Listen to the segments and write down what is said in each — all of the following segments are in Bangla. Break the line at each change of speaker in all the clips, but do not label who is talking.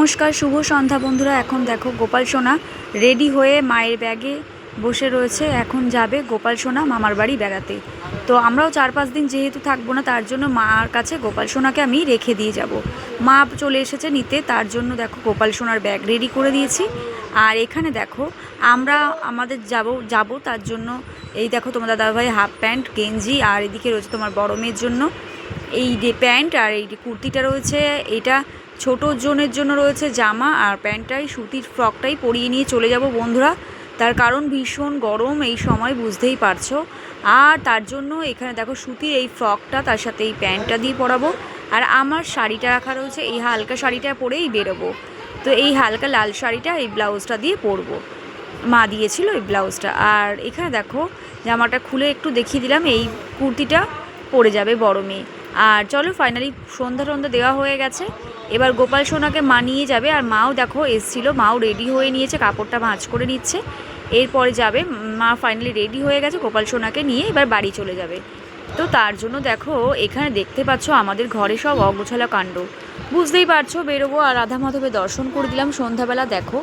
নমস্কার, শুভ সন্ধ্যা বন্ধুরা। এখন দেখো গোপাল সোনা রেডি হয়ে মায়ের ব্যাগে বসে রয়েছে। এখন যাবে গোপাল সোনা মামার বাড়ি বেড়াতে। তো আমরাও চার পাঁচ দিন যেহেতু থাকব না, তার জন্য মার কাছে গোপাল সোনাকে আমি রেখে দিয়ে যাব। মা চলে এসেছে নিতে, তার জন্য দেখো গোপাল সোনার ব্যাগ রেডি করে দিয়েছি। আর এখানে দেখো, আমরা আমাদের যাব যাব তার জন্য এই দেখো তোমার দাদাভাই হাফ প্যান্ট, গেঞ্জি, আর এদিকে রয়েছে তোমার বড় মেয়ের জন্য। এই যে প্যান্ট আর এই কুর্তিটা রয়েছে, এটা ছোট জনের জন্য রয়েছে জামা আর প্যান্টটাই, সুতির ফ্রকটাই পরিয়ে নিয়ে চলে যাব বন্ধুরা। তার কারণ ভীষণ গরম এই সময়, বুঝতেই পারছ। আর তার জন্য এখানে দেখো সুতির এই ফ্রকটা, তার সাথে এই প্যান্টটা দিয়ে পরাবো। আর আমার শাড়িটা রাখা রয়েছে, এই হালকা শাড়িটা পরেই বেরোবো। তো এই হালকা লাল শাড়িটা, এই ব্লাউজটা দিয়ে পরবো। মা দিয়েছিল এই ব্লাউজটা। আর এখানে দেখো, জামাটা খুলে একটু দেখিয়ে দিলাম, এই কুর্তিটা পরে যাবে বড় মেয়ে। আর চলো ফাইনালি সন্ধ্যা সন্ধ্যা দেওয়া হয়ে গেছে। এবার গোপাল সোনাকে মা নিয়ে যাবে আর মাও দেখো এসছিল, মাও রেডি হয়ে নিয়েছে, কাপড়টা ভাঁজ করে নিচ্ছে। এরপরে যাবে, মা ফাইনালি রেডি হয়ে গেছে গোপাল সোনাকে নিয়ে এবার বাড়ি চলে যাবে। তো তার জন্য দেখো এখানে দেখতে পাচ্ছ আমাদের ঘরে সব অগোছালা কাণ্ড। বুঝতেই পারছ, বেরোবো আর রাধা মাধবের দর্শন করে দিলাম, সন্ধ্যাবেলা দেখো।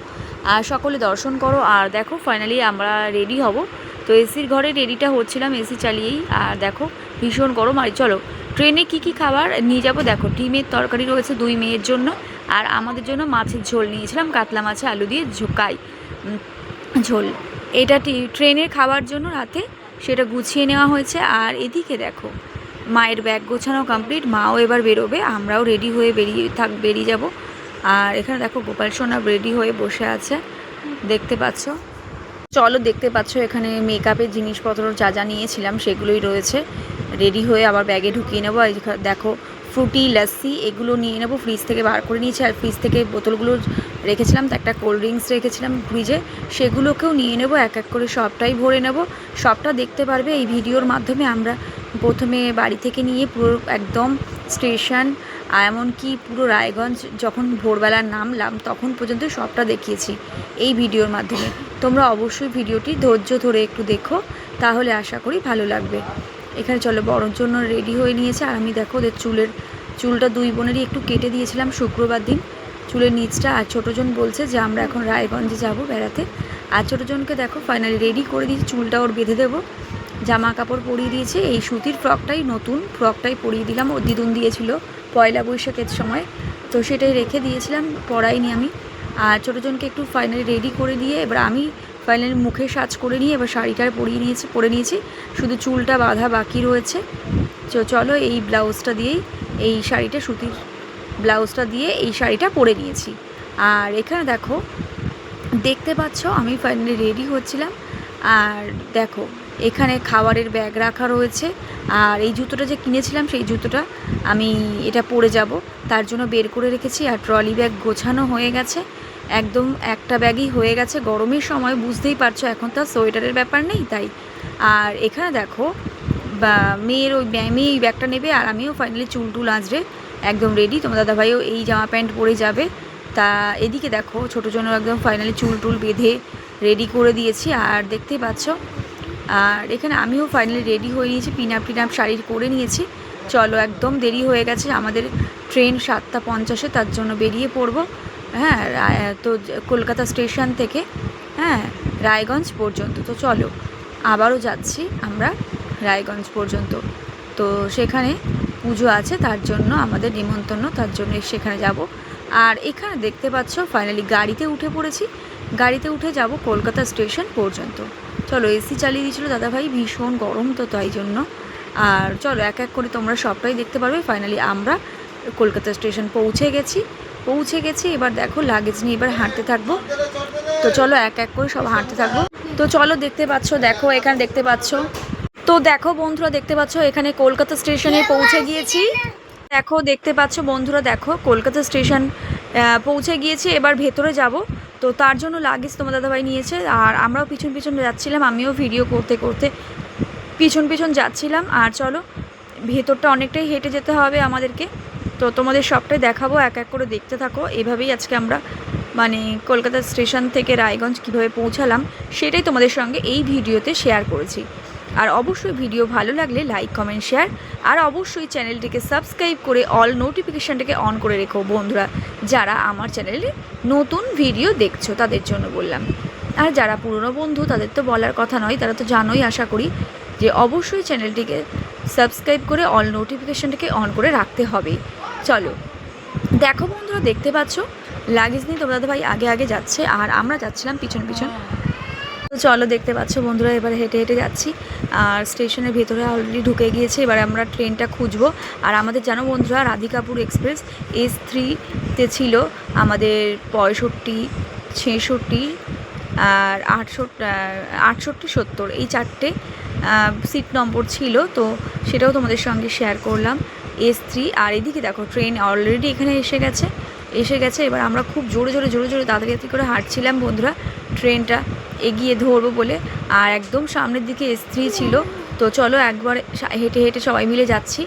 আর সকলে দর্শন করো, আর দেখো ফাইনালি আমরা রেডি হব। তো এসির ঘরে রেডিটা হচ্ছিলাম, এসি চালিয়েই। আর দেখো ভীষণ গরম, আর চলো ট্রেনে কি কি খাবার নিয়ে যাব? দেখো, ডিমের তরকারি রয়েছে দুই মেয়ের জন্য, আর আমাদের জন্য মাছের ঝোল নিয়েছিলাম, কাতলা মাছে আলু দিয়ে ঝোকাই ঝোল। এটা ট্রেনের খাবার জন্য রাতে সেটা গুছিয়ে নেওয়া হয়েছে, আর এদিকে দেখো, মায়ের ব্যাগ গোছানো কমপ্লিট মাও এবার বেরোবে, আমরাও রেডি হয়ে বেরিয়ে থাক, বেরিয়ে যাব। আর এখানে দেখো, গোপাল সোনা রেডি হয়ে বসে আছে, দেখতে পাচ্ছ? চলো দেখতে পাচ্ছ, এখানে মেকআপের জিনিসপত্র যা যা নিয়েছিলাম সেগুলোই রয়েছে। রেডি হয়ে আবার ব্যাগে ঢুকিয়ে নেব। দেখো, ফ্রুটি লাস্সি এগুলো নিয়ে নেব। ফ্রিজ থেকে বার করে নিয়েছি। আর ফ্রিজ থেকে বোতলগুলো রেখেছিলাম, তো একটা কোল্ড ড্রিঙ্কস রেখেছিলাম ফ্রিজে। সেগুলোকেও নিয়ে নেব, এক এক করে সবটাই ভরে নেব। সবটা দেখতে পারবে এই ভিডিওর মাধ্যমে। আমরা প্রথমে বাড়ি থেকে নিয়ে পুরো একদম স্টেশন এমনকি পুরো রায়গঞ্জ যখন ভোরবেলা নামলাম, তখন পর্যন্ত সবটা দেখিয়েছি এই ভিডিওর মাধ্যমে। তোমরা অবশ্যই ভিডিওটি ধৈর্য ধরে একটু দেখো, তাহলে আশা করি ভালো লাগবে। এখানে চলো বড়োর জন্য রেডি হয়ে নিয়েছে। আর আমি দেখো, ওদের চুলের, চুলটা দুই বোনেরই একটু কেটে দিয়েছিলাম শুক্রবার দিন। চুলের নিচটা, আর ছোটোজন বলছে যে, আমরা এখন রায়গঞ্জে যাব বেড়াতে। আর ছোটোজনকে দেখো ফাইনালি রেডি করে দিয়েছি, চুলটা ওর বেঁধে দেবো। জামা কাপড় পরিয়ে দিয়েছে, এই সুতির ফ্রকটাই নতুন, ফ্রকটাই পরিয়ে দিলাম। ও দিদুন দিয়েছিল পয়লা বৈশাখের সময়। তো সেটাই রেখে দিয়েছিলাম, পরাইনি আমি। আর ছোটোজনকে একটু ফাইনালি রেডি করে দিয়ে, এবার আমি ফাইনালি মুখে সাজ করে নিয়ে এবার শাড়িটা পরিয়ে নিয়েছি, পরে নিয়েছি। শুধু চুলটা বাঁধা বাকি রয়েছে। তো চলো এই ব্লাউজটা দিয়েই এই শাড়িটা, সুতির ব্লাউজটা দিয়ে এই শাড়িটা পরে নিয়েছি। আর এখানে দেখো, দেখতে পাচ্ছ আমি ফাইনালি রেডি হচ্ছিলাম। আর দেখো, এখানে খাবারের ব্যাগ রাখা রয়েছে। আর এই জুতোটা যে কিনেছিলাম, সেই জুতোটা আমি এটা পরে যাব। তার জন্য বের করে রেখেছি আর ট্রলি ব্যাগ গোছানো হয়ে গেছে। একদম একটা ব্যাগই হয়ে গেছে গরমের সময়, বুঝতেই পারছ এখন তো সোয়েটারের ব্যাপার নেই তাই। আর এখানে দেখো, বা মেয়ের ওই মেয়ে এই ব্যাগটা নেবে আর আমিও ফাইনালি চুল টুল আঁচড়ে একদম রেডি তোমার দাদাভাইও এই জামা প্যান্ট পরে যাবে। তা এদিকে দেখো, ছোটো জন্য একদম ফাইনালি চুল টুল বেঁধে রেডি করে দিয়েছি আর দেখতেই পাচ্ছ। আর এখানে আমিও ফাইনালি রেডি হয়ে নিয়েছি, পিনাপ টিনাপ শাড়ি করে নিয়েছি। চলো একদম দেরি হয়ে গেছে, আমাদের ট্রেন সাতটা পঞ্চাশে তার জন্য বেরিয়ে পড়ব। হ্যাঁ তো কলকাতা স্টেশন থেকে হ্যাঁ রায়গঞ্জ পর্যন্ত, তো চলো, আবারও যাচ্ছি আমরা রায়গঞ্জ পর্যন্ত। তো সেখানে পুজো আছে, তার জন্য আমাদের নিমন্ত্রণ, তার জন্য সেখানে যাব। আর এখানে দেখতে পাচ্ছ ফাইনালি গাড়িতে উঠে পড়েছি। গাড়িতে উঠে যাব কলকাতা স্টেশন পর্যন্ত। চলো, এসি চালিয়ে দিয়েছিল দাদাভাই, ভীষণ গরম তো তাই জন্য। আর চলো, এক এক করে তোমরা সবটাই দেখতে পারবে। ফাইনালি আমরা কলকাতা স্টেশন পৌঁছে গেছি। পৌঁছে গেছি, এবার দেখো লাগেজ নিয়ে এবার হাঁটতে থাকব। তো চলো এক এক করে সব হাঁটতে থাকব। তো চলো দেখতে পাচ্ছ, দেখো এখানে দেখতে পাচ্ছ। তো দেখো বন্ধুরা, দেখতে পাচ্ছ এখানে কলকাতা স্টেশনে পৌঁছে গিয়েছি। দেখো, দেখতে পাচ্ছ বন্ধুরা, দেখো কলকাতা স্টেশন পৌঁছে গিয়েছি। এবার ভেতরে যাব। তো তার জন্য লাগেজ তোমার দাদাভাই নিয়েছে। আর আমরাও পিছন পিছন যাচ্ছিলাম, আমিও ভিডিও করতে করতে পিছন পিছন যাচ্ছিলাম। আর চলো, ভেতরটা অনেকটাই হেঁটে যেতে হবে আমাদেরকে। তো তোমাদের সবটাই দেখাবো, এক এক করে দেখতে থাকো। এভাবেই আজকে আমরা মানে কলকাতা স্টেশন থেকে রায়গঞ্জ কীভাবে পৌঁছালাম, সেটাই তোমাদের সঙ্গে এই ভিডিওতে শেয়ার করেছি। আর অবশ্যই ভিডিও ভালো লাগলে লাইক কমেন্ট শেয়ার আর অবশ্যই চ্যানেলটিকে সাবস্ক্রাইব করে অল নোটিফিকেশানটাকে অন করে রেখো বন্ধুরা, যারা আমার চ্যানেলে নতুন ভিডিও দেখছ, তাদের জন্য বললাম। আর যারা পুরনো বন্ধু, তাদের তো বলার কথা নয়, তারা তো জানোই, আশা করি যে অবশ্যই চ্যানেলটিকে সাবস্ক্রাইব করে অল নোটিফিকেশানটাকে অন করে রাখতে হবে। চলো। দেখো বন্ধুরা, দেখতে পাচ্ছ? লাগেজ নিয়ে তোমরা ভাই আগে আগে যাচ্ছে, আর আমরা যাচ্ছিলাম পিছন পিছন। তো চলো, দেখতে পাচ্ছ বন্ধুরা, এবার হেঁটে হেঁটে যাচ্ছি। আর স্টেশনের ভেতরে অলরেডি ঢুকে গিয়েছে, এবার আমরা ট্রেনটা খুঁজবো। আর আমাদের, জানো বন্ধুরা, রাধিকাপুর এক্সপ্রেস এস থ্রিতে ছিল আমাদের পঁয়ষট্টি, ছেষট্টি, আর আটষট্টি আটষট্টি, সত্তর, এই চারটে সিট নম্বর ছিল। তো সেটাও তোমাদের সঙ্গে শেয়ার করলাম। এস থ্রি আর এদিকে দেখো ট্রেন অলরেডি এখানে এসে গেছে। এসে গেছে, এবার আমরা খুব জোরে জোরে জোরে জোরে তাড়াতাড়ি করে হাঁটছিলাম বন্ধুরা। ট্রেনটা এগিয়ে ধরবো বলে। আর একদম সামনের দিকে এস থ্রি ছিল। তো চলো একবার হেঁটে হেঁটে সবাই মিলে যাচ্ছি।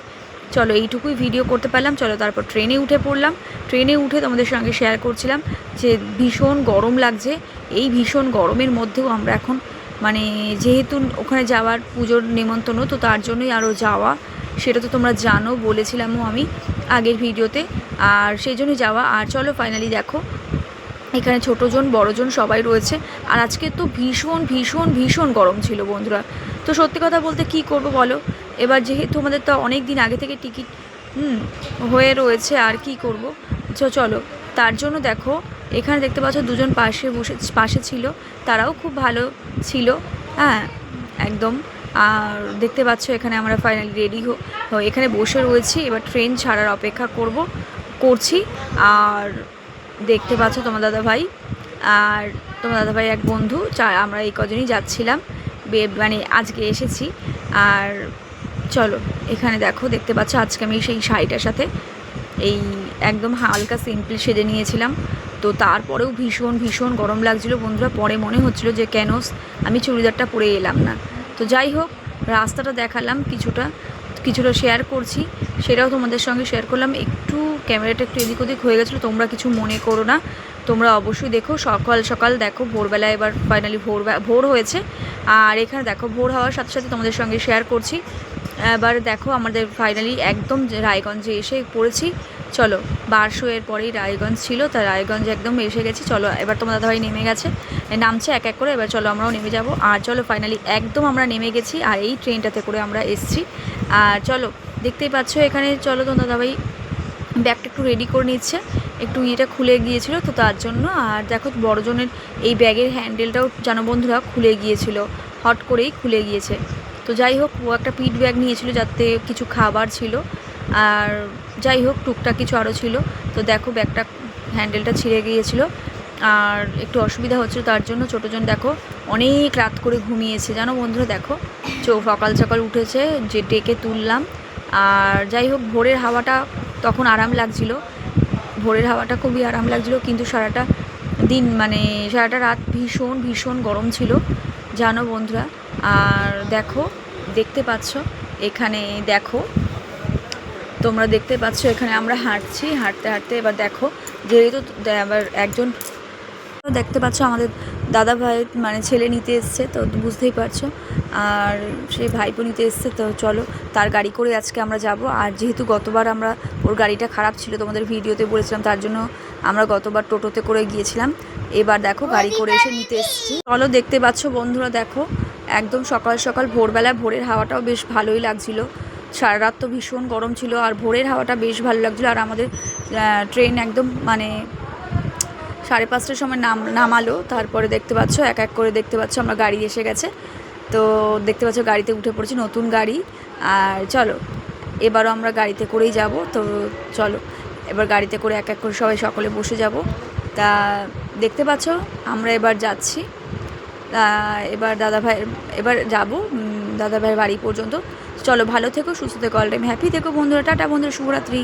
চলো এইটুকুই ভিডিও করতে পারলাম। চলো তারপর ট্রেনে উঠে পড়লাম। ট্রেনে উঠে তোমাদের সঙ্গে শেয়ার করছিলাম যে ভীষণ গরম লাগছে। এই ভীষণ গরমের মধ্যেও আমরা এখন মানে যেহেতু ওখানে যাওয়ার পুজোর নেমন্তন্ন, তো তার জন্যই আরও যাওয়া সেটা তো তোমরা জানো, বলেছিলামও আমি আগের ভিডিওতে। আর সেই জন্যই যাওয়া। আর চলো ফাইনালি দেখো, এখানে ছোটোজন বড়জন সবাই রয়েছে। আর আজকে তো ভীষণ ভীষণ ভীষণ গরম ছিল বন্ধুরা। তো সত্যি কথা বলতে কি করব বলো? এবার যেহেতু আমাদের তো অনেক দিন আগে থেকে টিকিট, হুম, হয়ে রয়েছে, আর কি করব? চলো, তার জন্য দেখো, এখানে দেখতে পাচ্ছ দুজন পাশে বসে, পাশে ছিল। তারাও খুব ভালো ছিল হ্যাঁ একদম। আর দেখতে পাচ্ছ, এখানে আমরা ফাইনালি রেডি এখানে বসে রয়েছি। এবার ট্রেন ছাড়ার অপেক্ষা করব, করছি। আর দেখতে পাচ্ছ তোমার দাদা ভাই আর তোমার দাদা ভাই এক বন্ধু, চা, আমরা এই কজনই যাচ্ছিলাম। মানে আজকে এসেছি। আর চলো, এখানে দেখো, দেখতে পাচ্ছ আজকে আমি সেই শাড়িটার সাথে এই একদম হালকা সিম্পল সেজে নিয়েছিলাম। তো তারপরেও ভীষণ ভীষণ গরম লাগছিল বন্ধুরা। পরে মনে হচ্ছিল যে কেন আমি চুড়িদারটা পরে এলাম না। তো যাই হোক, রাস্তাটা দেখালাম কিছুটা কিছুটা শেয়ার করছি। সেটাও তোমাদের সঙ্গে শেয়ার করলাম। একটু ক্যামেরাটা একটু এদিক ওদিক হয়ে গেছিল, তোমরা কিছু মনে করো না। তোমরা অবশ্যই দেখো, সকাল সকাল দেখো, ভোরবেলা এবার ফাইনালি ভোর ভোর হয়েছে। আর এখানে দেখো, ভোর হওয়ার সাথে সাথে তোমাদের সঙ্গে শেয়ার করছি। এবার দেখো, আমাদের ফাইনালি একদম রায়গঞ্জে এসে পড়েছি। চলো বারশো এর পরেই রায়গঞ্জ ছিল, তা রায়গঞ্জ একদম এসে গেছি। চলো, এবার তোমার দাদাভাই নেমে গেছে। নামছে এক এক করে, এবার চলো আমরাও নেমে যাব। আর চলো ফাইনালি একদম আমরা নেমে গেছি, আর এই ট্রেনটাতে করে আমরা এসছি। আর চলো, দেখতেই পাচ্ছ এখানে, চলো তোমার দাদাভাই ব্যাগটা একটু রেডি করে নিচ্ছে। একটু ইয়েটা খুলে গিয়েছিল, তো তার জন্য। আর দেখো, বড়জনের এই ব্যাগের হ্যান্ডেলটাও জানো বন্ধুরা খুলে গিয়েছিল, হট করেই খুলে গিয়েছে। তো যাই হোক, ও একটা পিট ব্যাগ নিয়েছিল যাতে কিছু খাবার ছিল। আর যাই হোক, টুকটাক কিছু আরও ছিল। তো দেখো, ব্যাগটা হ্যান্ডেলটা ছিঁড়ে গিয়েছিল। আর একটু অসুবিধা হচ্ছিল তার জন্য। ছোটোজন দেখো, অনেক রাত করে ঘুমিয়েছে। জানো বন্ধুরা, দেখো চো সকাল সকাল উঠেছে, যে ডেকে তুললাম। আর যাই হোক, ভোরের হাওয়াটা তখন আরাম লাগছিল। ভোরের হাওয়াটা খুবই আরাম লাগছিল, কিন্তু সারাটা দিন মানে সারাটা রাত ভীষণ ভীষণ গরম ছিল, জানো বন্ধুরা। আর দেখো, দেখতে পাচ্ছ, এখানে দেখো তোমরা দেখতে পাচ্ছ, এখানে আমরা হাঁটছি, হাঁটতে হাঁটতে এবার দেখো, যেহেতু আবার একজন দেখতে পাচ্ছ, আমাদের দাদা ভাই মানে ছেলে নিতে এসছে, তো বুঝতেই পারছ। আর সে ভাইপো নিতে এসছে, তো চলো, তার গাড়ি করে আজকে আমরা যাব। আর যেহেতু গতবার আমরা, ওর গাড়িটা খারাপ ছিল, তোমাদের ভিডিওতে বলেছিলাম, তার জন্য আমরা গতবার টোটোতে করে গিয়েছিলাম। এবার দেখো, গাড়ি করে এসে নিতে এসেছি। চলো, দেখতে পাচ্ছ বন্ধুরা, দেখো, একদম সকাল সকাল ভোরবেলা ভোরের হাওয়াটাও বেশ ভালোই লাগছিল। সারা রাত তো ভীষণ গরম ছিল আর ভোরের হাওয়াটা বেশ ভালো লাগছিল আর আমাদের ট্রেন একদম মানে সাড়ে পাঁচটার সময় নাম, নামালো। তারপরে দেখতে পাচ্ছ, এক এক করে দেখতে পাচ্ছ, আমরা গাড়ি এসে গেছে। তো দেখতে পাচ্ছ গাড়িতে উঠে পড়েছি নতুন গাড়ি। আর চলো, এবারও আমরা গাড়িতে করেই যাব। তো চলো, এবার গাড়িতে করে এক এক করে সবাই সকলে বসে যাব। তা দেখতে পাচ্ছ, আমরা এবার যাচ্ছি। এবার দাদা ভাই এবার যাব দাদা ভাইয়ের বাড়ি পর্যন্ত। চলো ভালো থেকো সুস্থ থেকো অল টাইম হ্যাপি থেকো বন্ধুরা টাটা বন্ধুরা শুভরাত্রি।